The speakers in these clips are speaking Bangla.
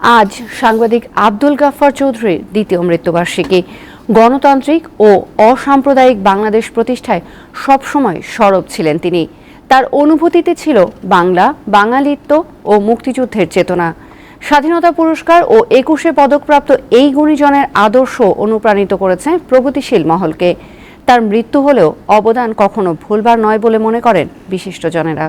আজ সাংবাদিক আব্দুল গাফফার চৌধুরীর দ্বিতীয় মৃত্যুবার্ষিকী। গণতান্ত্রিক ও অসাম্প্রদায়িক বাংলাদেশ প্রতিষ্ঠায় সবসময় সরব ছিলেন তিনি। তার অনুভূতিতে ছিল বাংলা, বাঙালিত্ব ও মুক্তিযুদ্ধের চেতনা। স্বাধীনতা পুরস্কার ও একুশে পদকপ্রাপ্ত এই গুণীজনের আদর্শ অনুপ্রাণিত করেছে প্রগতিশীল মহলকে। তার মৃত্যু হলেও অবদান কখনো ভুলবার নয় বলে মনে করেন বিশিষ্টজনেরা।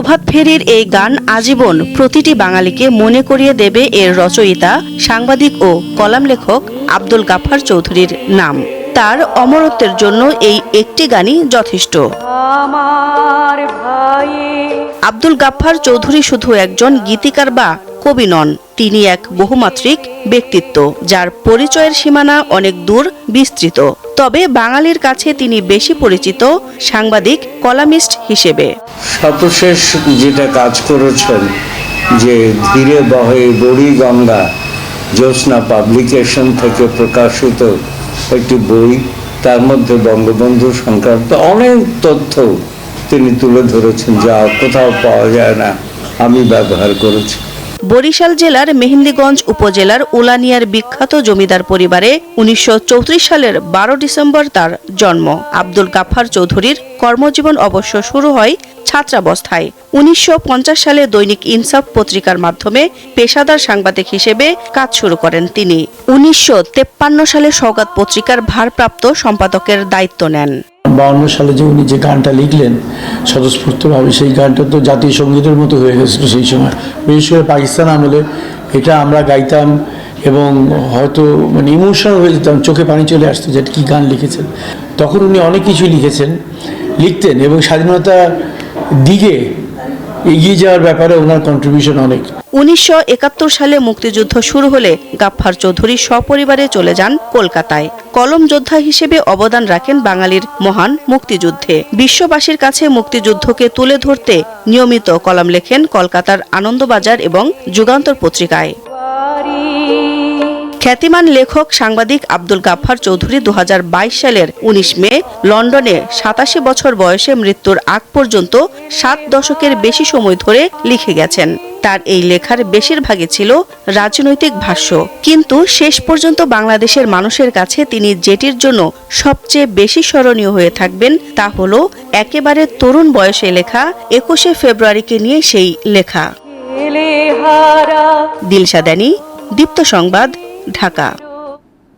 প্রভাত ফেরির এই গান আজীবন প্রতিটি বাঙালিকে মনে করিয়ে দেবে এর রচয়িতা, সাংবাদিক ও কলাম লেখক আব্দুল গাফার চৌধুরীর নাম। তার অমরত্বের জন্য এই একটি গানই যথেষ্ট। আব্দুল গাফফার চৌধুরী শুধু একজন গীতিকার বা কবি নন, তিনি এক বহুমাত্রিক ব্যক্তিত্ব, যার পরিচয়ের সীমানা অনেক দূর বিস্তৃত। তবে বাঙালির কাছে তিনি বেশি পরিচিত সাংবাদিক কলামিস্ট হিসেবে। সর্বশেষ যেটা কাজ করেছেন যে ধীরে বহে বড়ি গঙ্গা জ্যোৎস্না পাবলিকেশন থেকে প্রকাশিত একটি বই, তার মধ্যে বঙ্গবন্ধু সংক্রান্ত অনেক তথ্য তিনি তুলে ধরেছেন, যা কোথাও পাওয়া যায় না, আমি ব্যবহার করেছি। বরিশাল জেলার মেহেন্দিগঞ্জ উপজেলার উলানিয়ার বিখ্যাত জমিদার পরিবারে উনিশশো চৌত্রিশ সালের বারো ডিসেম্বর তার জন্ম। আব্দুল গাফার চৌধুরীর কর্মজীবন অবশ্য শুরু হয় ছাত্রাবস্থায়। উনিশশো পঞ্চাশ সালে দৈনিক ইনসাফ পত্রিকার মাধ্যমে পেশাদার সাংবাদিক হিসেবে কাজ শুরু করেন তিনি। উনিশশো সালে সৌগাত পত্রিকার ভারপ্রাপ্ত সম্পাদকের দায়িত্ব নেন। বাউন্ন সালে যে উনি যে গানটা লিখলেন, স্বতঃস্ফূর্তভাবে সেই গানটা তো জাতীয় সঙ্গীতের মতো হয়ে গেছিল সেই সময়। বিশেষ করে পাকিস্তান আমলে এটা আমরা গাইতাম এবং হয়তো মানে ইমোশনাল হয়ে যেতাম, চোখে পানি চলে আসতো যে কী গান লিখেছেন। তখন উনি অনেক কিছুই লিখেছেন, লিখতেন এবং স্বাধীনতার দিকে এগিয়ে যাওয়ার ব্যাপারে ওনার কন্ট্রিবিউশন অনেক। উনিশশো একাত্তর সালে মুক্তিযুদ্ধ শুরু হলে গাফফার চৌধুরী সপরিবারে চলে যান কলকাতায়। কলম যোদ্ধা হিসেবে অবদান রাখেন বাঙালির মহান মুক্তিযুদ্ধে। বিশ্ববাসীর কাছে মুক্তিযুদ্ধকে তুলে ধরতে নিয়মিত কলম লেখেন কলকাতার আনন্দবাজার এবং যুগান্তর পত্রিকায়। খ্যাতিমান লেখক সাংবাদিক আব্দুল গাফফার চৌধুরী দু হাজার বাইশ সালের ১৯ মে লন্ডনে সাতাশি বছর বয়সে মৃত্যুর আগ পর্যন্ত সাত দশকের বেশি সময় ধরে লিখে গেছেন। তার এই লেখার বেশিরভাগই ছিল রাজনৈতিক ভাষ্য। কিন্তু শেষ পর্যন্ত বাংলাদেশের মানুষের কাছে তিনি যেটির জন্য সবচেয়ে বেশি স্মরণীয় হয়ে থাকবেন তা হল একেবারে তরুণ বয়সে লেখা একুশে ফেব্রুয়ারিকে নিয়ে সেই লেখা। দিলশাদানি দীপ্ত সংবাদ ঢাকা।